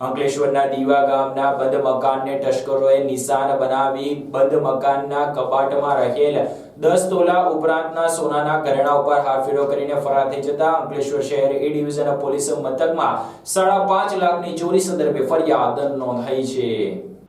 અંકલેશ્વરના દીવા ગામના બંધ મકાનને તસ્કરોએ નિશાન બનાવી બંધ મકાનના કબાટમાં રહેલ દસ તોલા ઉપરાંતના સોનાના ઘરેણા ઉપર હારફેરો કરીને ફરાર થઈ જતા અંકલેશ્વર શહેર એ ડિવિઝન પોલીસ મથકમાં સાડા પાંચ લાખની ચોરી સંદર્ભે ફરિયાદ નોંધાઈ છે.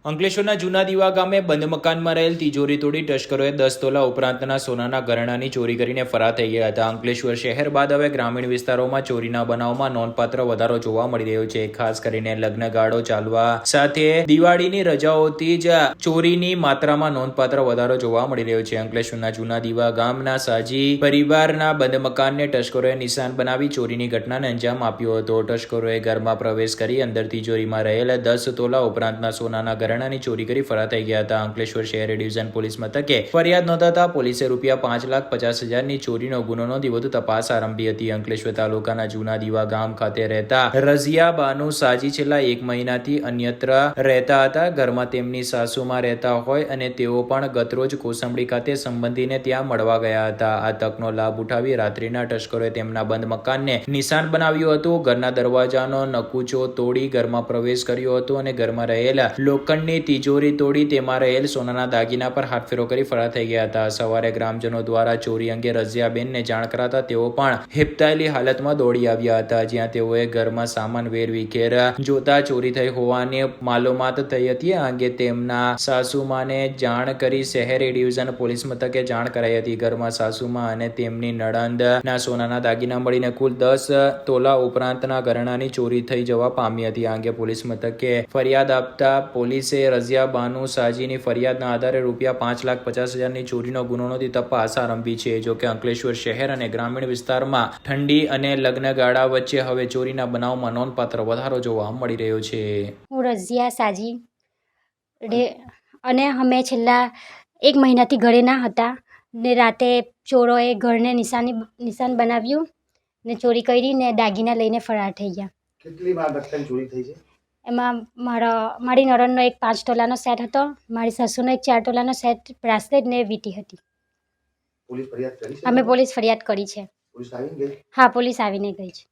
અંકલેશ્વરના જૂના દીવા ગામે બંધ મકાનમાં રહેલ તિજોરી તોડી તસ્કરોએ દસ તોલા ઉપરાંતના સોનાના ઘરેણાની ચોરી કરીને ફરાર થઈ ગયા હતા. અંકલેશ્વર શહેર બાદ હવે ગ્રામીણ વિસ્તારોમાં ચોરીના બનાવમાં નોંધપાત્ર વધારો જોવા મળી રહ્યો છે. ખાસ કરીને લગ્નગાળો ચાલવા સાથે દિવાળીની રજાઓથી જ ચોરીની માત્રામાં નોંધપાત્ર વધારો જોવા મળી રહ્યો છે. અંકલેશ્વરના જૂના દીવા ગામના સાજી પરિવારના બંધ મકાનને તસ્કરોએ નિશાન બનાવી ચોરીની ઘટનાને અંજામ આપ્યો હતો. તસ્કરોએ ઘરમાં પ્રવેશ કરી અંદર તિજોરીમાં રહેલા દસ તોલા ઉપરાંતના સોનાના ઘરેણાની ચોરી કરી ફરાર થઈ ગયા હતા. અંકલેશ્વર શહેર ડિવિઝન પોલીસ મથકે ફરિયાદ નોંધાતા પોલીસે રૂપિયા પાંચ લાખ પચાસ હજારની ચોરીનો ગુનો નોંધી વધુ તપાસ આરંભી હતી. અંકલેશ્વર તાલુકાના જૂના દીવા ગામ ખાતે રહેતા રઝિયા સાજી છેલ્લા એક મહિનાથી અન્યત્ર રહેતા હતા. ઘરમાં તેમની સાસુમાં રહેતા હોય અને તેઓ પણ ગતરોજ કોસંબડી ખાતે સંબંધીને ત્યાં મળવા ગયા હતા. આ તકનો લાભ ઉઠાવી રાત્રિના તસ્કરોએ તેમના બંધ મકાનને નિશાન બનાવ્યું હતું. ઘરના દરવાજાનો નકુચો તોડી ઘરમાં પ્રવેશ કર્યો હતો અને ઘરમાં રહેલા લોખંડની તિજોરી તોડી તેમાં રહેલ સોનાના દાગીના પર હાથફેરો કરી ફરાર થઈ ગયા હતા. સવારે ગ્રામજનો દ્વારા ચોરી અંગે રઝિયાબેનને જાણ કરાતા તેઓ પણ હિપતાયેલી હાલતમાં દોડી આવ્યા હતા, જ્યાં તેઓએ ઘરમાં સામાન વેર વિખેર જોતા ચોરી થઈ હોવાની માલુમાત થઈ હતી. આ અંગે તેમના સાસુમાને જાણ કરી શહેર ડિવિઝન પોલીસ મથકે જાણ કરાઈ હતી. ઘરમાં સાસુમાં અને તેમની નણંદના સોનાના દાગીના મળીને કુલ દસ તોલા ઉપરાંતના ઘરેણાની ચોરી થઈ જવા પામી હતી. આ અંગે પોલીસ મથકે ફરિયાદ આપતા પોલીસે રઝિયા બાનુ સાજીની ફરિયાદના આધારે રૂપિયા પાંચ લાખ પચાસ હજારની ચોરીનો ગુનો નોંધી તપાસ આરંભી છે. જો કે અંકલેશ્વર શહેર અને ગ્રામીણ વિસ્તારમાં ઠંડી અને લગ્નગાળા વચ્ચે હવે ચોરીના બનાવમાં નોંધપાત્ર વધારો જોવા મળી રહ્યો છે. હું રઝિયા સાજી અને અમે છેલ્લા એક મહિનાથી ઘરે ના હતા ને રાતે ચોરોએ ઘરને નિશાની નિશાન બનાવ્યું ને ચોરી કરીને દાગીના લઈને ફરાર થઈ ગયા. કેટલી વાર ચોરી થઈ છે? એમાં મારા મારી નણંદનો એક પાંચ તોલાનો સેટ હતો મારી સાસુનો એક ચાર તોલાનો સેટ બ્રાસલેટ ને વીંટી હતી. અમે પોલીસ ફરિયાદ કરી છે. હા પોલીસ આવીને ગઈ છે.